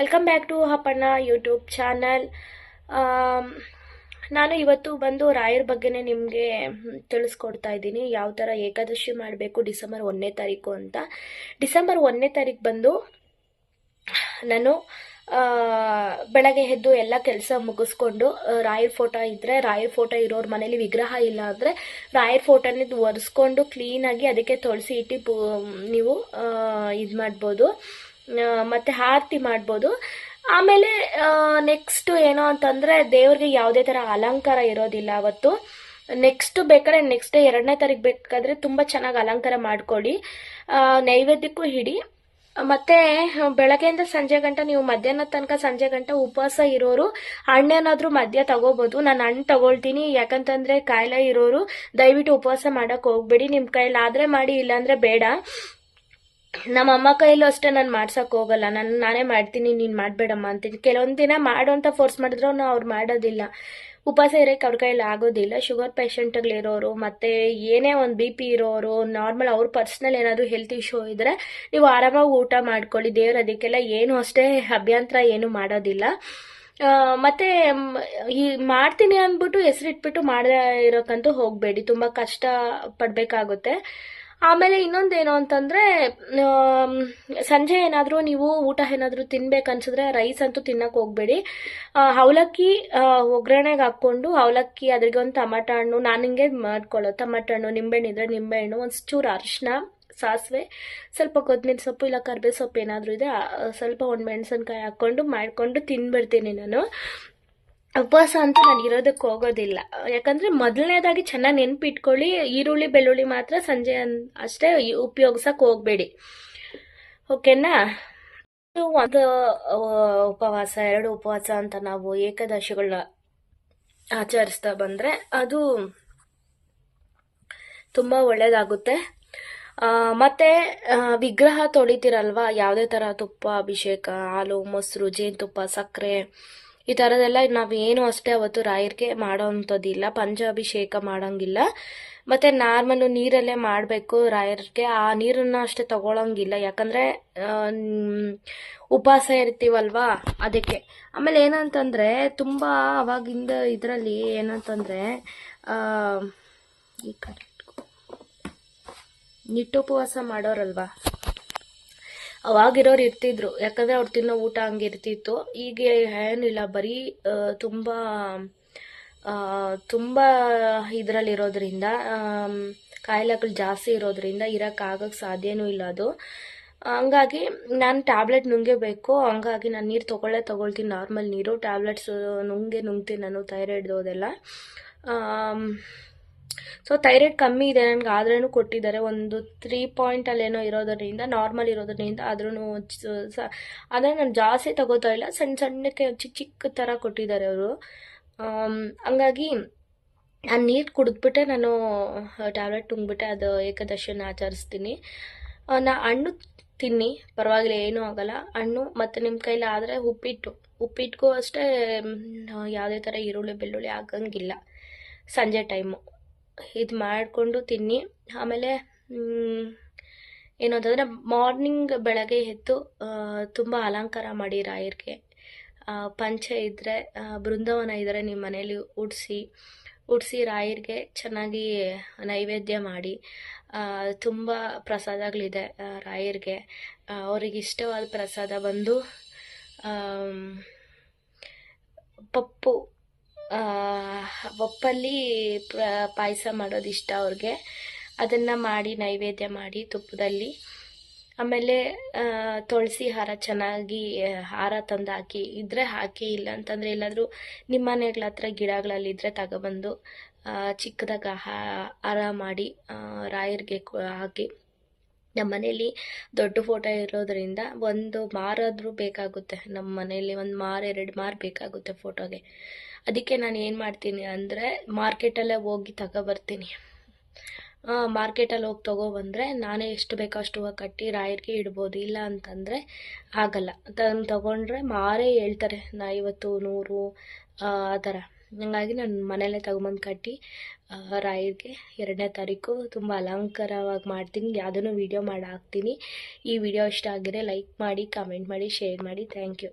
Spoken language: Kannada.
Welcome back to Happanna YouTube channel ನಾನು ಇವತ್ತು ಬಂದು ರಾಯರ ಬಗ್ಗೆನೇ ನಿಮಗೆ ತಿಳಿಸ್ಕೊಡ್ತಾ ಇದ್ದೀನಿ. ಯಾವ ಥರ ಏಕಾದಶಿ ಮಾಡಬೇಕು ಡಿಸೆಂಬರ್ ಒಂದನೇ ತಾರೀಕು ಅಂತ. ಡಿಸೆಂಬರ್ ಒಂದನೇ ತಾರೀಕು ಬಂದು ನಾನು ಬೆಳಗ್ಗೆ ಎದ್ದು ಎಲ್ಲ ಕೆಲಸ ಮುಗಿಸ್ಕೊಂಡು ರಾಯರ್ ಫೋಟೋ ಇದ್ದರೆ ರಾಯರ್ ಫೋಟೋ ಇರೋರ ಮನೇಲಿ ವಿಗ್ರಹ ಇಲ್ಲ ಅಂದರೆ ರಾಯರ್ ಫೋಟೋನ ಒರೆಸ್ಕೊಂಡು ಕ್ಲೀನಾಗಿ ಅದಕ್ಕೆ ತೊಳಸಿ ಇಟ್ಟು ನೀವು ಇದು ಮಾಡ್ಬೋದು. ಮತ್ತೆ ಆರತಿ ಮಾಡ್ಬೋದು. ಆಮೇಲೆ ನೆಕ್ಸ್ಟ್ ಏನು ಅಂತಂದರೆ ದೇವ್ರಿಗೆ ಯಾವುದೇ ಥರ ಅಲಂಕಾರ ಇರೋದಿಲ್ಲ ಅವತ್ತು. ನೆಕ್ಸ್ಟ್ ಬೇಕಾದ್ರೆ ನೆಕ್ಸ್ಟ್ ಡೇ ಎರಡನೇ ತಾರೀಕು ಬೇಕಾದರೆ ತುಂಬ ಚೆನ್ನಾಗಿ ಅಲಂಕಾರ ಮಾಡ್ಕೊಳ್ಳಿ. ನೈವೇದ್ಯಕ್ಕೂ ಹಿಡಿ ಮತ್ತೆ ಬೆಳಗ್ಗೆಯಿಂದ ಸಂಜೆ ಗಂಟ ನೀವು ಮಧ್ಯಾಹ್ನ ತನಕ ಸಂಜೆ ಗಂಟ ಉಪವಾಸ ಇರೋರು, ಹಣ್ಣೇನಾದ್ರೂ ಮಧ್ಯ ತಗೋಬಹುದು ನಾನು ಹಣ್ಣು ತಗೊಳ್ತೀನಿ, ಯಾಕಂತಂದ್ರೆ ಕಾಯಿಲೆ ಇರೋರು ದಯವಿಟ್ಟು ಉಪವಾಸ ಮಾಡಕ್ ಹೋಗ್ಬೇಡಿ. ನಿಮ್ ಕೈಲಾದ್ರೆ ಮಾಡಿ, ಇಲ್ಲಾಂದ್ರೆ ಬೇಡ. ನಮ್ಮ ಅಮ್ಮ ಅಷ್ಟೇ ನಾನು ಮಾಡ್ಸಕ್ ಹೋಗಲ್ಲ. ನಾನು, ನಾನೇ ಮಾಡ್ತೀನಿ, ನೀನು ಮಾಡಬೇಡಮ್ಮ ಅಂತೀನಿ ಕೆಲವೊಂದು ದಿನ ಮಾಡು ಅಂತ ಫೋರ್ಸ್ ಮಾಡಿದ್ರು ಅವ್ರು ಮಾಡೋದಿಲ್ಲ. ಉಪವಾಸ ಇರೋಕೆ ಅವ್ರ ಕೈಲಿ ಆಗೋದಿಲ್ಲ. ಶುಗರ್ ಪೇಷಂಟ್ಗಳಿರೋರು ಮತ್ತು ಏನೇ ಒಂದು ಬಿ ಪಿ ಇರೋರು ನಾರ್ಮಲ್ ಅವ್ರ ಪರ್ಸ್ನಲ್ ಏನಾದರೂ ಹೆಲ್ತ್ ಇಶ್ಯೂ ಇದ್ದರೆ ನೀವು ಆರಾಮಾಗಿ ಊಟ ಮಾಡ್ಕೊಳ್ಳಿ. ದೇವ್ರ ಅದಕ್ಕೆಲ್ಲ ಏನು ಅಷ್ಟೇ ಅಭ್ಯಂತರ ಏನು ಮಾಡೋದಿಲ್ಲ. ಮತ್ತೆ ಈ ಮಾಡ್ತೀನಿ ಅಂದ್ಬಿಟ್ಟು ಹೆಸರಿಟ್ಬಿಟ್ಟು ಮಾಡದೇ ಇರೋಕ್ಕಂತೂ ಹೋಗಬೇಡಿ. ತುಂಬ ಕಷ್ಟ ಪಡಬೇಕಾಗುತ್ತೆ. ಆಮೇಲೆ ಇನ್ನೊಂದೇನು ಅಂತಂದರೆ ಸಂಜೆ ಏನಾದರೂ ನೀವು ಊಟ ಏನಾದರೂ ತಿನ್ಬೇಕನ್ಸಿದ್ರೆ ರೈಸ್ ಅಂತೂ ತಿನ್ನಕ್ಕೆ ಹೋಗಬೇಡಿ. ಅವಲಕ್ಕಿ ಒಗ್ಗರಣೆಗೆ ಹಾಕ್ಕೊಂಡು ಅವಲಕ್ಕಿ, ಅದ್ರಿಗೆ ಒಂದು ಟಮಾಟ ಹಣ್ಣು, ನಾನು ಹಿಂಗೆ ಮಾಡ್ಕೊಳ್ಳೋ ಟಮಾಟ ಹಣ್ಣು, ನಿಂಬೆಹಣ್ಣು ಇದ್ರೆ ನಿಂಬೆಹಣ್ಣು ಒಂದು ಚೂರು ಅರಿಶಿನ ಸಾಸಿವೆ, ಸ್ವಲ್ಪ ಕೊತ್ತಂಬರಿ ಸೊಪ್ಪು ಇಲ್ಲ ಕರ್ಬೇ ಸೊಪ್ಪು ಏನಾದರೂ ಇದೆ ಸ್ವಲ್ಪ ಒಂದು ಮೆಣಸಿನ್ಕಾಯಿ ಹಾಕ್ಕೊಂಡು ಮಾಡಿಕೊಂಡು ತಿನ್ಬಿಡ್ತೀನಿ ನಾನು. ಉಪವಾಸ ಅಂತೂ ನಾನು ಇರೋದಕ್ಕೆ ಹೋಗೋದಿಲ್ಲ. ಯಾಕಂದರೆ ಮೊದಲನೇದಾಗಿ ಚೆನ್ನಾಗಿ ನೆನ್ಪಿಟ್ಕೊಳ್ಳಿ, ಈರುಳ್ಳಿ, ಬೆಳ್ಳುಳ್ಳಿ ಮಾತ್ರ ಸಂಜೆ ಅಷ್ಟೇ ಉಪಯೋಗಿಸಕ್ಕೆ ಹೋಗಬೇಡಿ. ಓಕೆನಾ? ಒಂದು ಉಪವಾಸ, ಎರಡು ಉಪವಾಸ ಅಂತ ನಾವು ಏಕಾದಶಿಗಳನ್ನ ಆಚರಿಸ್ತಾ ಬಂದರೆ ಅದು ತುಂಬ ಒಳ್ಳೆಯದಾಗುತ್ತೆ ಮತ್ತೆ ವಿಗ್ರಹ ತೊಳಿತೀರಲ್ವಾ? ಯಾವುದೇ ಥರ ತುಪ್ಪ, ಅಭಿಷೇಕ, ಹಾಲು, ಮೊಸರು, ಜೇನುತುಪ್ಪ, ಸಕ್ಕರೆ ಈ ಥರದೆಲ್ಲ ನಾವು ಏನು ಅಷ್ಟೇ ಅವತ್ತು ರಾಯರಿಗೆ ಮಾಡೋ ಅಂಥದ್ದಿಲ್ಲ ಪಂಚಾಭಿಷೇಕ ಮಾಡೋಂಗಿಲ್ಲ. ಮತ್ತು ನಾರ್ಮಲು ನೀರಲ್ಲೇ ಮಾಡಬೇಕು ರಾಯರಿಗೆ, ಆ ನೀರನ್ನು ಅಷ್ಟೇ ತಗೊಳ್ಳೋಂಗಿಲ್ಲ ಯಾಕಂದರೆ ಉಪವಾಸ ಇರ್ತೀವಲ್ವಾ ಅದಕ್ಕೆ. ಆಮೇಲೆ ಏನಂತಂದರೆ, ತುಂಬ ಅವಾಗಿಂದ ಇದರಲ್ಲಿ ಏನಂತಂದರೆ ಈ ಕಡೆ ನಿಟ್ಟುಪವಾಸ ಮಾಡೋರಲ್ವಾ. ಅವಾಗಿರೋರು ಇರ್ತಿದ್ರು. ಯಾಕಂದ್ರೆ ಅವ್ರು ತಿನ್ನೋ ಊಟ ಹಂಗೆ ಇರ್ತಿತ್ತು. ಈಗ ಏನಿಲ್ಲ, ಬರೀ ತುಂಬಾ ತುಂಬ ಇದರಲ್ಲಿರೋದ್ರಿಂದ ಕಾಯಿಲೆಗಳು ಜಾಸ್ತಿ ಇರೋದ್ರಿಂದ ಇರೋಕ್ಕಾಗಕ್ಕೆ ಸಾಧ್ಯನೂ ಇಲ್ಲ ಅದು. ಹಂಗಾಗಿ ನಾನು ಟ್ಯಾಬ್ಲೆಟ್ ನುಂಗೇಬೇಕು ಹಂಗಾಗಿ ನಾನು ನೀರು ತೊಗೊಳ್ಳೇ ತೊಗೊಳ್ತೀನಿ. ನಾರ್ಮಲ್ ನೀರು, ಟ್ಯಾಬ್ಲೆಟ್ಸ್ ನುಂಗೆ ನುಂಗ್ತೀನಿ ನಾನು ಥೈರಾಯ್ಡ್ದು ಅದೆಲ್ಲ ಸೊ ಥೈರಾಯ್ಡ್ ಕಮ್ಮಿ ಇದೆ, ನನಗೆ ಆದ್ರೂ ಕೊಟ್ಟಿದ್ದಾರೆ, ಒಂದು ತ್ರೀ ಪಾಯಿಂಟಲ್ಲಿ ಏನೋ ಇರೋದರಿಂದ ನಾರ್ಮಲ್ ಇರೋದ್ರಿಂದ ಆದ್ರೂ ಆದರೆ ನಾನು ಜಾಸ್ತಿ ತಗೋತಾ ಇಲ್ಲ ಸಣ್ಣ ಸಣ್ಣಕ್ಕೆ ಚಿಕ್ಕ ಚಿಕ್ಕ ಥರ ಕೊಟ್ಟಿದ್ದಾರೆ ಅವರು. ಹಂಗಾಗಿ ನಾನು ನೀರು ಕುಡಿದ್ಬಿಟ್ಟೆ, ನಾನು ಟ್ಯಾಬ್ಲೆಟ್ ತುಂಬಿಬಿಟ್ಟೆ, ಅದು ಏಕಾದಶಿಯನ್ನು ಆಚರಿಸ್ತೀನಿ. ನಾ ಹಣ್ಣು ತಿನ್ನಿ, ಪರವಾಗಿಲ್ಲ, ಏನೂ ಆಗಲ್ಲ. ಹಣ್ಣು ಮತ್ತು ನಿಮ್ಮ ಕೈಲಿ ಆದರೆ ಉಪ್ಪಿಟ್ಟು. ಉಪ್ಪಿಟ್ಟಿಗೂ ಅಷ್ಟೇ ಯಾವುದೇ ಥರ ಈರುಳ್ಳಿ, ಬೆಳ್ಳುಳ್ಳಿ ಆಗಂಗಿಲ್ಲ. ಸಂಜೆ ಟೈಮು ಇದು ಮಾಡಿಕೊಂಡು ತಿನ್ನಿ. ಆಮೇಲೆ ಏನು ಅಂತಂದರೆ ಮಾರ್ನಿಂಗ್ ಬೆಳಗ್ಗೆ ಎದ್ದು ತುಂಬ ಅಲಂಕಾರ ಮಾಡಿ ರಾಯರಿಗೆ. ಪಂಚೆ ಇದ್ದರೆ ಬೃಂದಾವನ ಇದ್ದರೆ ನಿಮ್ಮ ಮನೇಲಿ ಉಡಿಸಿ ಉಡಿಸಿ ರಾಯರಿಗೆ ಚೆನ್ನಾಗಿ ನೈವೇದ್ಯ ಮಾಡಿ ತುಂಬ ಪ್ರಸಾದಗಳಿದೆ ರಾಯರಿಗೆ. ಅವ್ರಿಗೆ ಇಷ್ಟವಾದ ಪ್ರಸಾದ ಬಂದು ಪಪ್ಪು ಪ್ರ, ಪಾಯಸ ಮಾಡೋದು ಇಷ್ಟ ಅವ್ರಿಗೆ. ಅದನ್ನು ಮಾಡಿ, ನೈವೇದ್ಯ ಮಾಡಿ ತುಪ್ಪದಲ್ಲಿ. ಆಮೇಲೆ ತುಳಸಿ ಹಾರ ಚೆನ್ನಾಗಿ ಹಾರ ತಂದು ಹಾಕಿ, ಇದ್ರೆ ಹಾಕಿ ಇಲ್ಲ ಅಂತಂದರೆ ಎಲ್ಲಾದರೂ ನಿಮ್ಮ ಮನೆಗಳ ಹತ್ರ ಗಿಡಗಳಲ್ಲಿದ್ದರೆ ತಗೊಬಂದು ಚಿಕ್ಕದಾಗ ಹಾರ ಮಾಡಿ ರಾಯರಿಗೆ ಹಾಕಿ. ನಮ್ಮ ಮನೇಲಿ ದೊಡ್ಡ ಫೋಟೋ ಇರೋದ್ರಿಂದ ಒಂದು ಮಾರಾದರೂ ಬೇಕಾಗುತ್ತೆ. ನಮ್ಮ ಮನೇಲಿ ಒಂದು ಮಾರು, ಎರಡು ಮಾರು ಬೇಕಾಗುತ್ತೆ ಫೋಟೋಗೆ. ಅದಕ್ಕೆ ನಾನು ಏನು ಮಾಡ್ತೀನಿ ಅಂದರೆ ಮಾರ್ಕೆಟಲ್ಲೇ ಹೋಗಿ ತಗೊಬರ್ತೀನಿ. ಮಾರ್ಕೆಟಲ್ಲಿ ಹೋಗಿ ತೊಗೊಬಂದರೆ ನಾನೇ ಎಷ್ಟು ಬೇಕೋ ಅಷ್ಟು ಕಟ್ಟಿ ರಾಯರಿಗೆ ಇಡ್ಬೋದು. ಇಲ್ಲ ಅಂತಂದರೆ ಆಗಲ್ಲ. ತಂದು ತೊಗೊಂಡ್ರೆ ಮಾರೇ ಹೇಳ್ತಾರೆ, ನಾ ಐವತ್ತು ನೂರು ಆ ಥರ. ಹಂಗಾಗಿ ನಾನು ಮನೆಯಲ್ಲೇ ತಗೊಂಬಂದು ಕಟ್ಟಿ ರಾಯರಿಗೆ ಎರಡನೇ ತಾರೀಕು ತುಂಬ ಅಲಂಕಾರವಾಗಿ ಮಾಡ್ತೀನಿ. ಯಾವುದನ್ನು ವೀಡಿಯೋ ಮಾಡಿ ಹಾಕ್ತೀನಿ ಈ ವಿಡಿಯೋ ಇಷ್ಟ ಆಗಿದ್ರೆ ಲೈಕ್ ಮಾಡಿ ಕಮೆಂಟ್ ಮಾಡಿ ಶೇರ್ ಮಾಡಿ. Thank you